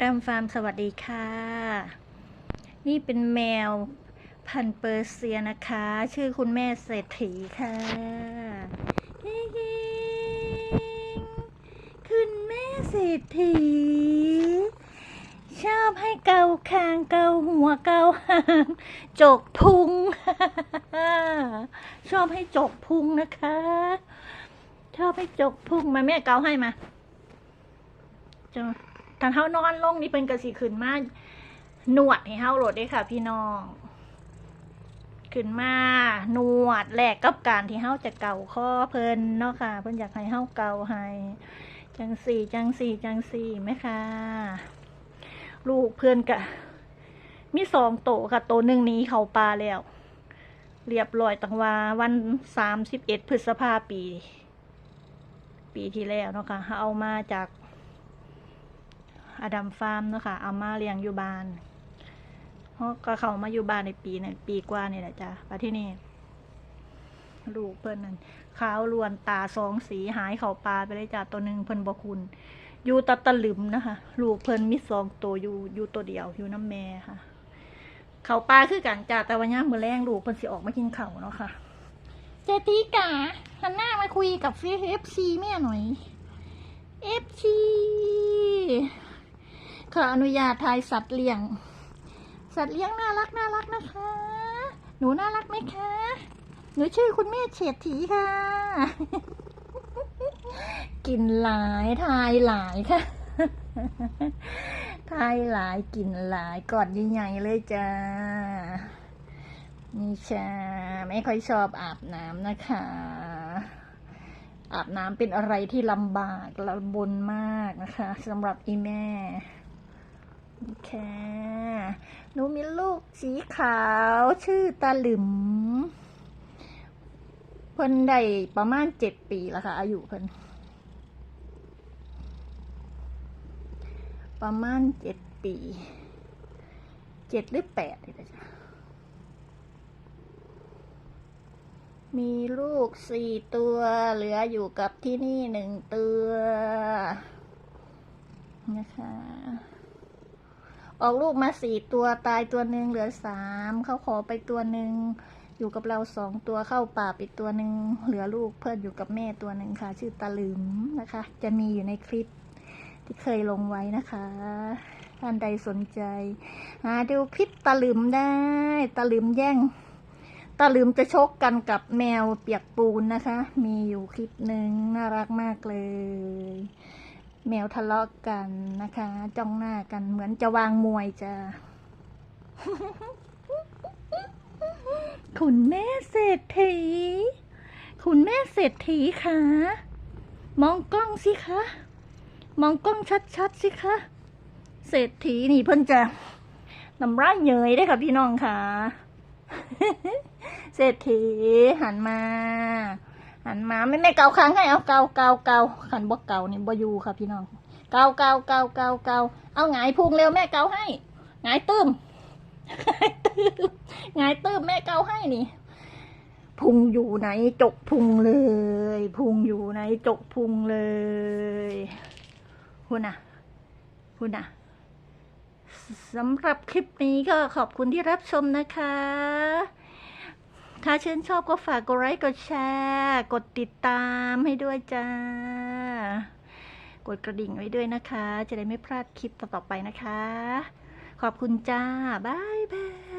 ดามฟาร์มสวัสดีค่ะ นี่เป็นแมวพันเปอร์เซียนะคะ ชื่อคุณแม่เศรษฐีค่ะฮิฮิคุณแม่เศรษฐี ชอบให้เกาคางเกาหัวเกาหางจกพุง ชอบให้จกพุงนะคะ ชอบให้จกพุงมาแม่เกาให้มาจะ ทานเท้านอนลงนี่เป็นกระสีขึ้นมาหนวดให้เฮาโหลดได้ค่ะ พี่น้อง ขึ้นมาหนวดแลกกับการที่เฮาจะเกาข้อเพลินเนาะค่ะ เพิ่นอยากให้เฮาเกาให้จังสี่จังสี่จังสี่ไหมคะลูกเพื่อนกะมีสองโตค่ะโตหนึ่งนี้เขาปลาแล้ว เรียบร้อยตั้งว่าวันสามสิบเอ็ดพฤษภาปี ปีที่แล้วเนาะค่ะเอามาจาก อดัมฟาร์มเนาะค่ะ เอามาเลี้ยงอยู่บ้านเพราะก็เขามาอยู่บ้านในปีหนึ่งปีกว่านี่แหละจ้ะมาที่นี่ลูกเพิ่นนั่นขาวลวนตาสองสีหายเขาปลาไปเลยจ้ะตัวหนึ่งเพิ่นบคุณ อยู่ตะตะลึมนะคะ ลูกเพิ่นมีสองตัวอยู่อยู่ตัวเดียวอยู่น้ำแม่ค่ะ เขาปลาคือกันจ้ะแต่วันนี้มือแรงลูกเพิ่นสิออกมากินเขาเนาะค่ะ เจตีกาหันหน้ามาคุยกับฟีเอฟซีแม่หน่อยเอฟซี ขออนุญาตทายสัตว์เลี้ยง สัตว์เลี้ยงน่ารักน่ารักนะคะ หนูน่ารักไหมคะ หนูชื่อคุณแม่เฉดถีค่ะ กินหลายทายหลายค่ะทายหลายกินหลายกอดใหญ่ๆเลยจ้านี่ชาไม่ค่อยชอบอาบน้ำนะคะ อาบน้ำเป็นอะไรที่ลำบากลำบนมากนะคะสำหรับอีแม่ โอเคหนูมีลูกสีขาวชื่อตาหลึมเพิ่นได้ประมาณเจ็ดปีแล้วค่ะ อายุเพิ่นประมาณเจ็ดปีเจ็ดหรือแปดนี่แหละจ้ะมีลูกสี่ตัว เหลืออยู่กับที่นี่หนึ่งตัว นะคะ ออกลูกมาสี่ตัวตายตัวหนึ่งเหลือสามเขาขอไปตัวหนึ่งอยู่กับเราสองตัวเข้าป่าไปตัวหนึ่งเหลือลูกเพื่อนอยู่กับแม่ตัวหนึ่งค่ะ ชื่อตาลืมนะคะ จะมีอยู่ในคลิปที่เคยลงไว้นะคะท่านใดสนใจหาดูคลิปตาลืมได้ตาลืมแย่งตาลืมจะชกกันกับแมวเปียกปูนนะคะ มีอยู่คลิปหนึ่งน่ารักมากเลย แมวทะเลาะกันนะคะ จ้องหน้ากันเหมือนจะวางมวยจ้ะคุณแม่เศรษฐี คุณแม่เศรษฐีคะมองกล้องสิคะ มองกล้องชัดๆสิคะ เศรษฐีนี่เพิ่นจะน้ำร่ายเยยได้ค่ะพี่น้องค่ะ เศรษฐีหันมา หันมาไม่ไม่เกาค้างให้เอาเกาเกาเกาขันบ่เกานี่บ่อยู่ค่ะพี่น้องเกาเกาเกาเกาเกาเอาหงายพุงเร็วแม่เกาให้หงายตื้มหงายตื้มแม่เกาให้นี่พุงอยู่ไหนจกพุงเลย พุงอยู่ไหนจกพุงเลยคุณน่ะคุณน่ะสำหรับคลิปนี้ก็ขอบคุณที่รับชมนะคะ ถ้าชื่นชอบก็ฝากกดไลค์กดแชร์ กดติดตามให้ด้วยจ้า กดกระดิ่งไว้ด้วยนะคะ จะได้ไม่พลาดคลิปต่อๆไปนะคะ ขอบคุณจ้า บ๊ายบาย